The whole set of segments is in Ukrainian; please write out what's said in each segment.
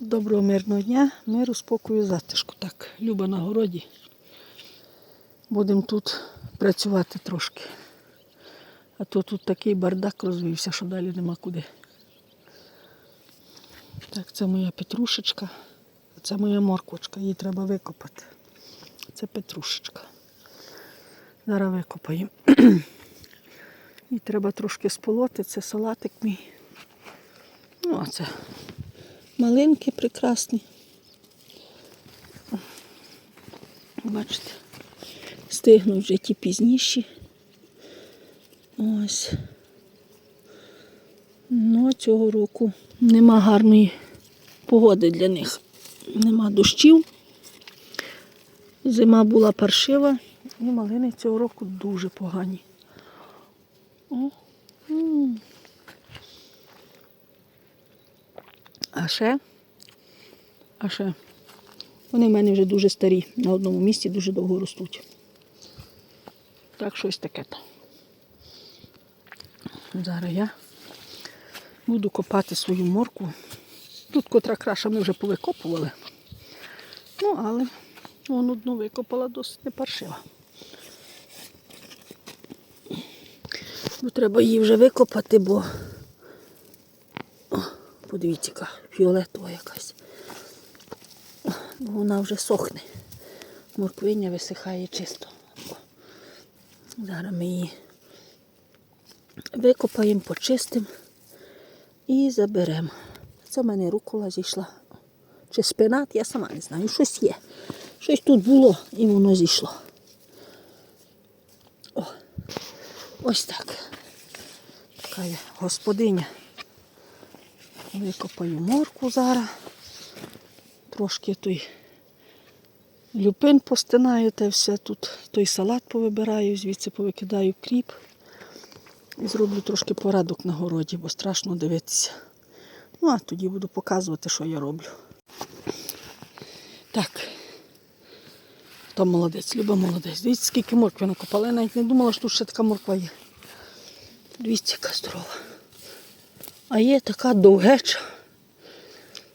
Доброго мирного дня, миру, спокою, затишку. Так, Люба на городі. Будемо тут працювати трошки. А то тут такий бардак розвився, що далі нема куди. Так, це моя петрушечка, це моя морквочка, її треба викопати. Це петрушечка. Зараз викопаємо. І треба трошки сполоти, це салатик мій. Ну, а це малинки прекрасні. Бачите, стигнуть вже ті пізніші. Ось. Ну, цього року нема гарної погоди для них. Нема дощів. Зима була паршива, і малини цього року дуже погані. О, А ще, а ще, вони в мене вже дуже старі, на одному місці дуже довго ростуть. Так, щось таке. Зараз я буду копати свою морку. Тут котра краша ми вже повикопували. Ну, але вон одну викопала досить непаршива. Бо треба її вже викопати, бо подивіться, яка фіолетова якась. Вона вже сохне. Морквиня висихає чисто. Зараз ми її викопаємо, почистимо і заберемо. Це в мене рукола зійшла. Чи спинат, я сама не знаю. Щось є. Щось тут було і воно зійшло. О, ось так. Така господиня. Викопаю морку зараз. Трошки той люпин постинаю та все тут. Той салат повибираю, звідси повикидаю кріп. І зроблю трошки порадок на городі, бо страшно дивитися. Ну, а тоді буду показувати, що я роблю. Так. То молодець, Люба молодець. Дивіться, скільки моркви накопала. Я навіть не думала, що тут ще така морква є. Дивіться, яка здорова. А є така довгеча.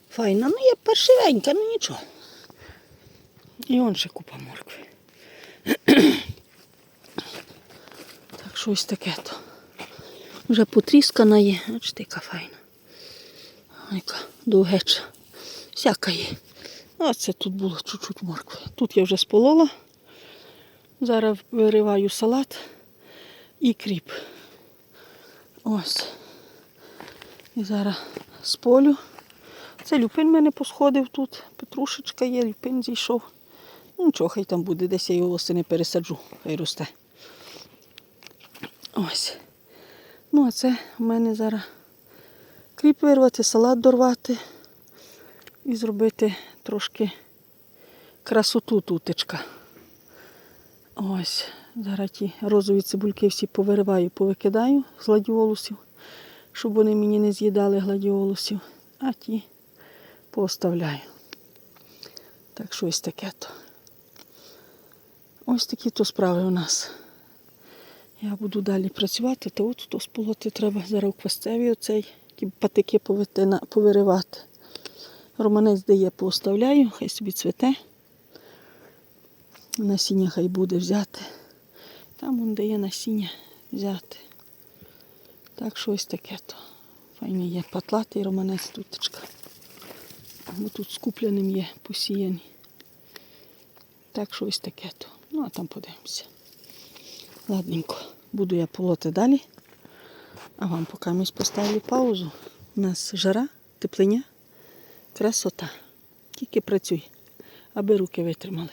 Файна. Ну, є паршивенька, ну нічого. І он ще купа моркви. так, щось таке то. Вже потріскана є. Бачите, яка файна. Яка довгеча. Всяка є. А це тут було чуть-чуть моркви. Тут я вже сполола. Зараз вириваю салат і кріп. Ось. І зараз сполю. Це люпин мене посходив тут. Петрушечка є, люпин зійшов. Ну нічого, хай там буде, десь я його восени пересаджу, хай росте. Ось. Ну, а це в мене зараз кріп вирвати, салат дорвати і зробити трошки красоту тутечка. Ось. Зараз ті розові цибульки всі повириваю, повикидаю з гладіолусів, щоб вони мені не з'їдали гладіолусів, а ті поставляю. Так що ось таке то. Ось такі то справи у нас. Я буду далі працювати, то от то сполоти треба зараз у квасцеві оцей, ті патики повиривати. Романець дає, поставляю, хай собі цвете. Насіння хай буде взяти. Там он дає насіння взяти. Так що ось таке то. Файний є патлатий романець тутечка. Бо тут з купляним є посіяний. Так що ось таке то. Ну, а там подивимося. Ладненько, буду я полоти далі. А вам поки ми поставлю паузу. У нас жара, теплиня, красота. Тільки працюй, аби руки витримали.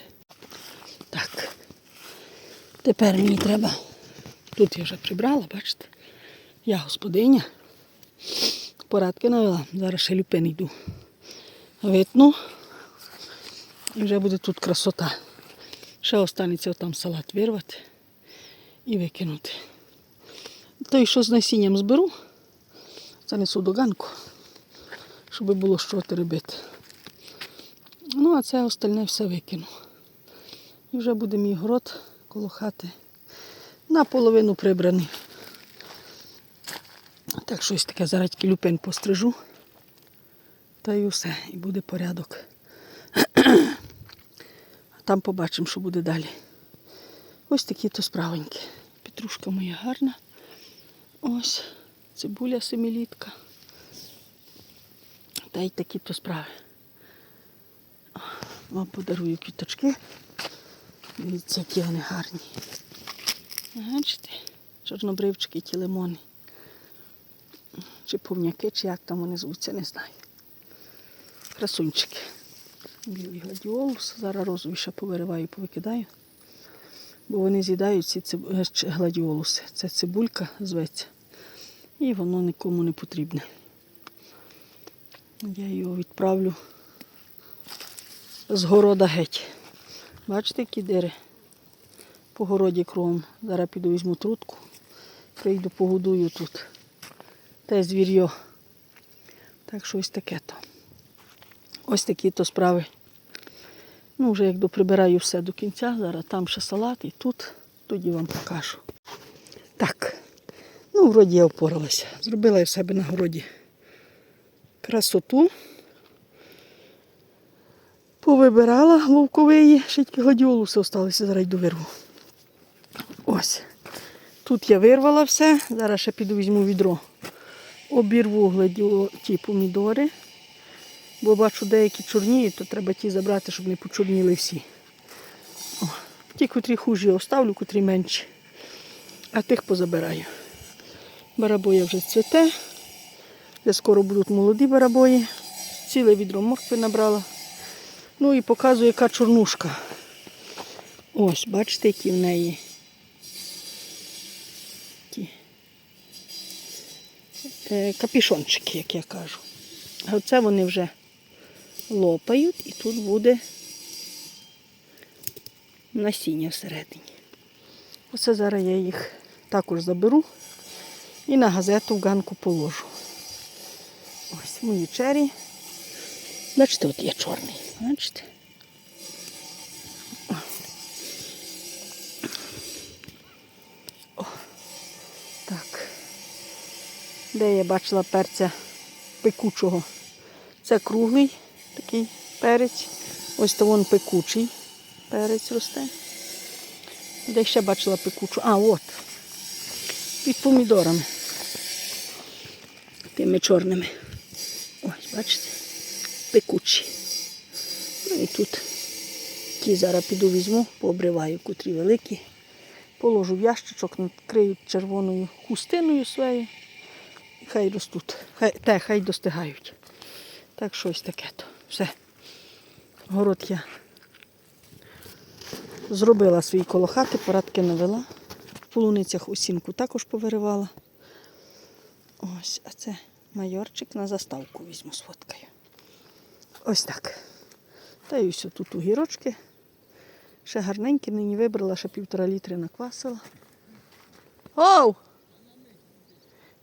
Так. Тепер мені треба. Тут я вже прибрала, бачите? Я господиня. Порадки навела. Зараз ще люпин йду. Витну. І вже буде тут красота. Ще останеться там салат вирвати і викинути. Той, що з насінням зберу, занесу до ганку, щоб було що теребити. Ну, а це остальне все викину. І вже буде мій город коло хати наполовину прибраний. Так щось таке зараз тільки пострижу. Та й усе, і буде порядок. А там побачимо, що буде далі. Ось такі то справеньки. Петрушка моя гарна. Ось, цибуля семилітка. Та й такі то справи. Вам подарую квіточки. Дивіться, які вони гарні. Бачите? Чорнобривчики, ті лимони. Чи повняки, чи як там вони звуться, не знаю. Красунчики. Білий гладіолус. Зараз розові ще повириваю, повикидаю. Бо вони з'їдають ці циб... гладіолуси. Це цибулька зветься. І воно нікому не потрібне. Я його відправлю з города геть. Бачите, які дири по городі кругом. Зараз піду візьму трутку, прийду погодую тут. Те звір'йо. Так що ось таке то. Ось такі то справи. Ну, вже як доприбираю все до кінця, зараз там ще салат і тут, тоді вам покажу. Так, ну, вроді я впоралася. Зробила я в себе на городі красоту. Повибирала вовковиї, ще тільки гладіолуси залишилися, зараз йду вирву. Ось. Тут я вирвала все, зараз ще піду візьму відро. Обірву гладіо ті помідори, бо бачу деякі чорніють, то треба ті забрати, щоб не почорніли всі. О, ті, котрі хужі, оставлю, котрі менші. А тих позабираю. Барабоя вже цвіте. Вже скоро будуть молоді барабої. Ціле відро моркви набрала. Ну і показую, яка чорнушка. Ось, бачите, які в неї. Капішончики, як я кажу. А оце вони вже лопають і тут буде насіння всередині. Оце зараз я їх також заберу і на газету в ганку положу. Ось мої чері. Бачите, от є чорний. Бачите? Де я бачила перця пекучого? Це круглий такий перець. Ось то вон пекучий перець росте. Де ще бачила пекучу? А, от. Під помідорами. Тими чорними. Ось, бачите? Пекучі. Ну і тут ті зараз піду візьму, пообриваю, котрі великі. Положу в ящичок, накрию червоною хустиною своєю. Хай ростуть. Хай, те, хай достигають. Так щось таке то. Все. Город я зробила свої коло хати, порадки навела. В полуницях осінку також повиривала. Ось, а це майорчик на заставку візьму сфоткаю. Ось так. Та й ось тут огірочки. Ще гарненькі, нині вибрала, ще півтора літри наквасила. Оу!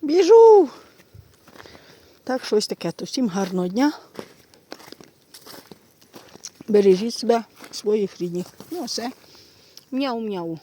Біжу! Так, щось таке. То всім гарного дня. Бережіть себе, своїх рідних. Ну, все. Мяу-мяу.